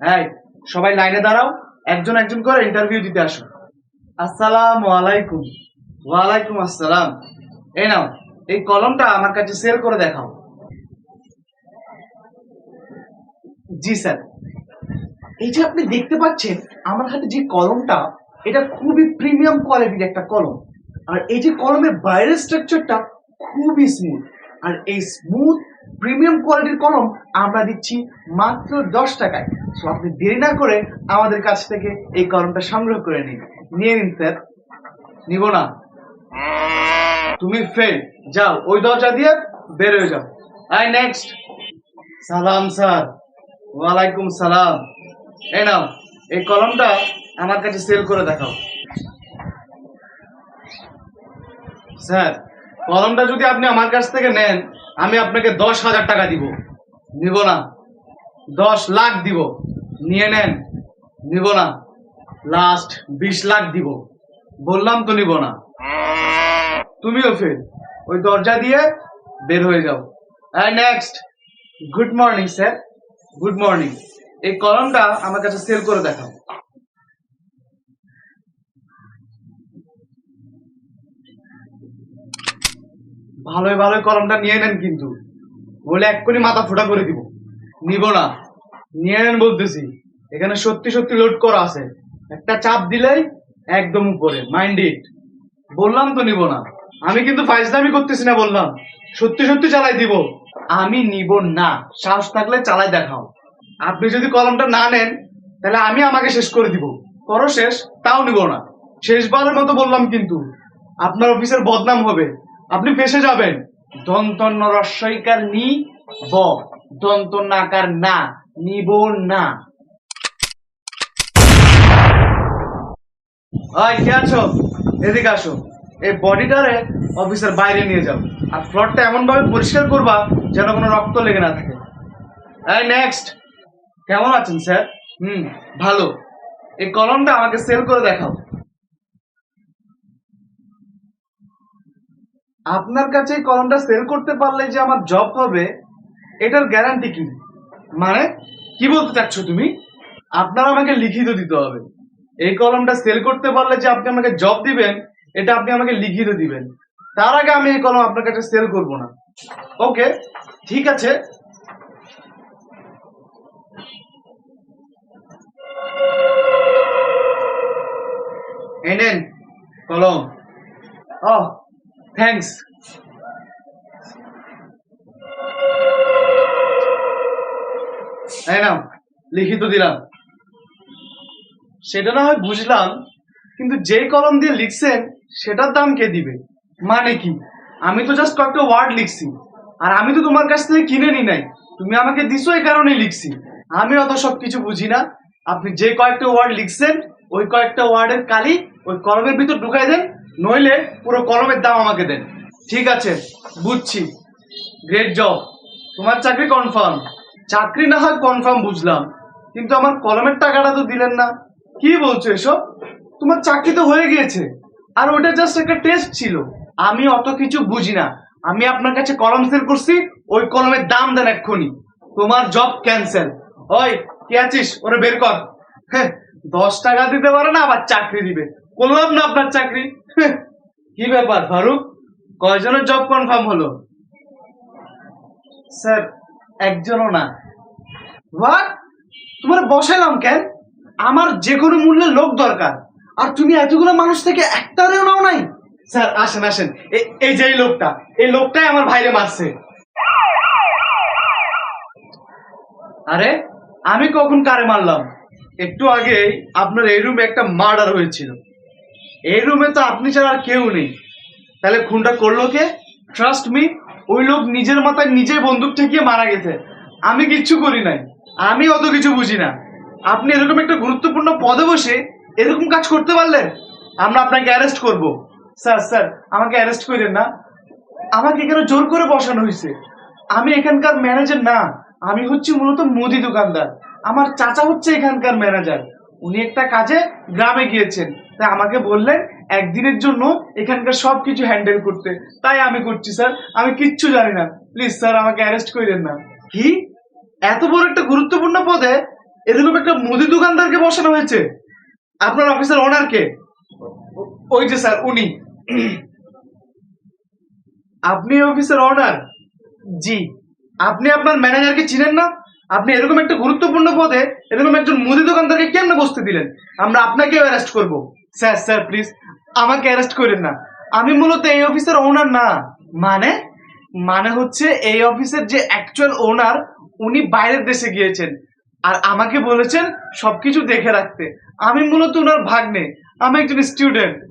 হ্যাঁ সবাই লাইনে দাঁড়াও, একজন একজন করে ইন্টারভিউ দিতে আসো। আসসালাম আলাইকুম। ওয়ালাইকুম আসসালাম। এই নাও, এই কলমটা আমার কাছে সেল করে দেখাও। জি স্যার এই যে আপনি দেখতে পাচ্ছেন, আমার হাতে যে কলমটা, এটা খুবই প্রিমিয়াম কোয়ালিটির একটা কলম। আর এই যে কলমের বাইরের স্ট্রাকচারটা খুবই স্মুথ আর এই স্মুথ প্রিমিয়াম কোয়ালিটির কলম আমরা দিচ্ছি মাত্র দশ টাকায়। সো আপনি দেরি না করে আমাদের কাছ থেকে এই কলমটা সংগ্রহ করে নিন। নিয়ে নিন, স্যার। নিব না। তুমি ফেল যাও, ওই দরজা দিয়ে বের হয়ে যাও। আই নেক্সট সালাম, স্যার। ওয়ালাইকুম সালাম। এই নাও, এই কলমটা আমার কাছে সেল করে দেখাও। স্যার, কলমটা যদি আপনি আমার কাছ থেকে নেন, আমি আপনাকে দশ হাজার টাকা দিব। নিব না। দশ লাখ দিব। নিয়ে নেন, নিব না। লাস্ট বিশ লাখ দিব। বললাম তো নিব না। তুমিও ফের ওই দরজা দিয়ে বের হয়ে যাও। আর next good morning sir good morning এই কলমটা আমার কাছে সেল করে দেখাও। ভালোই ভালোই কলমটা নিয়ে নেন কিন্তু। বলে এক্ষুনি মাথা ফোটা করে দিব। নিব না। নিয়ে নেন বলতেছি। এখানে সত্যি সত্যি লোড করা আছে। একটা চাপ দিলেই একদম উপরে। মাইন্ড ইট বললাম তো নিব না। আমি কিন্তু ফাইজলামি করতেছি না, বললাম। সত্যি সত্যি চালাই দিব। আমি নিব না। সাহস থাকলে চালাই দেখাও। আপনি যদি কলমটা না নেন, তাহলে আমি আমাকে শেষ করে দিব। করো শেষ, তাও নিব না। শেষবারের মতো বললাম কিন্তু, আপনার অফিসের বদনাম হবে। আপনি ফেসে যাবেন। দন্তন্য রস্বইকার নি, ব। দন্ত নাকার না। নিব না। ওই কে আছো? এদিকে আসো। এই বডিটারে অফিসের বাইরে নিয়ে যাও। আর ফ্লোরটা এমন ভাবে পরিষ্কার করবা যেন কোনো রক্ত লেগে না থাকে। এই নেক্সট কেমন আছেন, স্যার? হুম, ভালো। এই কলমটা আমাকে সেল করে দেখাও। আপনার কাছে এই কলমটা সেল করতে পারলে যে আমার জব হবে, এটার গ্যারান্টি কি? মানে কি বলতে চাচ্ছ তুমি? আপনার আমাকে লিখিত দিতে হবে। এই কলমটা সেল করতে পারলে যে আপনি আমাকে জব দিবেন, এটা আপনি আমাকে লিখিত দিবেন। তার আগে আমি এই কলম আপনার কাছে সেল করব না। ওকে ঠিক আছে? এই কলম। ও থ্যাঙ্কস এই নাও, লিখিত দিলাম। সেটা না হয় বুঝলাম, কিন্তু যেই কলম দিয়ে লিখছেন, সেটার দাম কে দিবে? মানে কি? আমি তো জাস্ট কয়েকটা ওয়ার্ড লিখছি, আর আমি তো তোমার কাছ থেকে কিনে নি নাই। তুমি আমাকে দিছো এই কারণেই লিখছি। আমি অত সব কিছু বুঝি না। আপনি যে কয়েকটা ওয়ার্ড লিখছেন, ওই কয়েকটা ওয়ার্ডের কালি ওই কলমের ভিতর ঢুকাই দেন, নইলে পুরো কলমের দাম আমাকে দেন। ঠিক আছে, বুঝছি। গ্রেট জব তোমার চাকরি কনফার্ম চাকরি না হয় কনফার্ম বুঝলাম, কিন্তু আমার কলমের টাকাটা তো দিলেন না। কি বলছো এসব? তোমার চাকরি তো হয়ে গিয়েছে। আর ওটা জাস্ট একটা টেস্ট ছিল। আমি অত কিছু বুঝি না। আমি আপনার কাছে কলম সেল করছি, ওই কলমের দাম দেন এক্ষুনি। তোমার জব ক্যান্সেল ওই, কে আছিস? ওরে বের কর। হ্যাঁ দশ টাকা দিতে পারে না, আবার চাকরি দিবে। করলাম না আপনার চাকরি। কি ব্যাপার ফারুক? কয়জনের জব কনফার্ম হলো? স্যার, একজনও না। হোয়াট তোমার বসাইলাম কেন? আমার যে কোনো মূল্যের লোক দরকার। আর তুমি এতগুলো মানুষ থেকে একটারেও নাও নাই। স্যার, আসেন আসেন। এই যে এই লোকটা, এই লোকটাই আমার ভাইরে মারছে। আরে, আমি কখন কারে মারলাম? একটু আগে আপনার এই রুমে একটা মার্ডার হয়েছিল। এই রুমে তো আপনি ছাড়া আর কেউ নেই। তাহলে খুনটা করল কে? ট্রাস্ট মি ওই লোক নিজের মাথায় নিজে বন্দুক ঠেকিয়ে মারা গেছে। আমি কিচ্ছু করি নাই। আমি অত কিছু বুঝি না। আপনি এরকম একটা গুরুত্বপূর্ণ পদে বসে এরকম কাজ করতে পারলেন আমরা আপনাকে অ্যারেস্ট করব। স্যার স্যার, আমাকে অ্যারেস্ট করেন না। আমাকে এখানে জোর করে বসানো হয়েছে? আমি এখানকার ম্যানেজার না। আমি হচ্ছি মূলত মুদি দোকানদার। আমার চাচা হচ্ছে এখানকার ম্যানেজার উনি একটা কাজে গ্রামে গিয়েছেন। তাই আমাকে বললেন, একদিনের জন্য এখানকার সবকিছু হ্যান্ডেল করতে। তাই আমি করছি, স্যার। আমি কিচ্ছু জানি না। প্লিজ স্যার, আমাকে অ্যারেস্ট করেন না। কি? এত বড় একটা গুরুত্বপূর্ণ পদে এরকম একটা মুদি দোকানদারকে বসানো হয়েছে। আপনার অফিসের ওনারকে ওই যে স্যার, উনি। আপনি অফিসের অনার জি। আপনি আপনার ম্যানেজারকে চিনেন না? আপনি এরকম একটা গুরুত্বপূর্ণ পদে এরকম একজন মুদি দোকানদারকে কেমনে বসতে দিলেন? আমরা আপনাকেও অ্যারেস্ট করব। স্যার স্যার প্লিজ আমাকে অ্যারেস্ট করেন না। আমি মূলত এই অফিসের ওনার না। মানে? মানে হচ্ছে এই অফিসের যে অ্যাকচুয়াল ওনার উনি বাইরের দেশে গিয়েছেন। আর আমাকে বলেছেন সবকিছু দেখে রাখতে। আমি মূলত ওনার ভাগ্নে, আমি একজন স্টুডেন্ট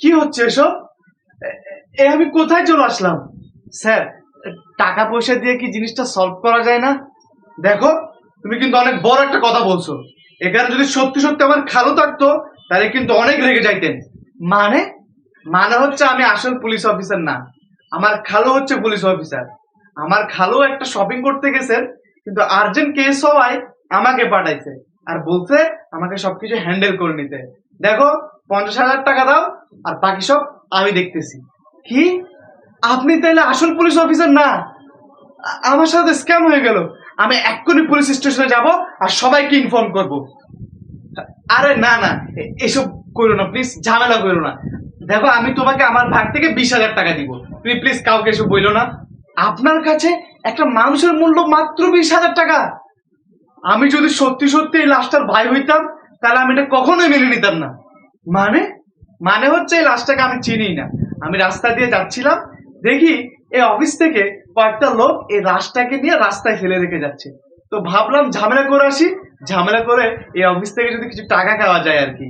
কি হচ্ছে এসব? এ- আমি কোথায় চলে আসলাম? স্যার, টাকা পয়সা দিয়ে কি জিনিসটা সলভ করা যায় না? দেখো, তুমি কিন্তু অনেক বড় একটা কথা বলছো। এখানে যদি সত্যি সত্যি আমার খালু থাকতো, তাহলে কিন্তু অনেক রেগে যাইতেন। মানে? মানে হচ্ছে আমি আসল পুলিশ অফিসার না। আমার খালো হচ্ছে পুলিশ অফিসার আমার খালো একটা শপিং করতে গেছেন কিন্তু আর্জেন্ট কেস হওয়ায় আমাকে পাঠাইছে। আর বলছে আমাকে সবকিছু হ্যান্ডেল করে নিতে। দেখো, পঞ্চাশ হাজার টাকা দাও, আর বাকি সব আমি দেখতেছি। কি? আপনি তাহলে আসল পুলিশ অফিসার না? আমার সাথে স্ক্যাম হয়ে গেল। আমি এক্ষুনি পুলিশ স্টেশনে যাব আর সবাইকে ইনফর্ম করব। আরে না না এসব করো না প্লিজ ঝামেলা করো না। দেখো, আমি তোমাকে আমার ভাগ থেকে বিশ হাজার টাকা দিব। তুমি প্লিজ কাউকে এসব বইলো না। আপনার কাছে একটা মানুষের মূল্য মাত্র বিশ হাজার টাকা। আমি যদি সত্যি সত্যি এই লাশটার ভাই হইতাম, তাহলে আমি এটা কখনোই মেনে নিতাম না। মানে? মানে হচ্ছে এই লাশটাকে আমি চিনি না। আমি রাস্তা দিয়ে যাচ্ছিলাম, দেখি এই অফিস থেকে কয়েকটা লোক এই লাশটাকে নিয়ে রাস্তায় ফেলে রেখে যাচ্ছে। তো ভাবলাম ঝামেলা করে আসি, ঝামেলা করে এই অফিস থেকে যদি কিছু টাকা খাওয়া যায় আর কি।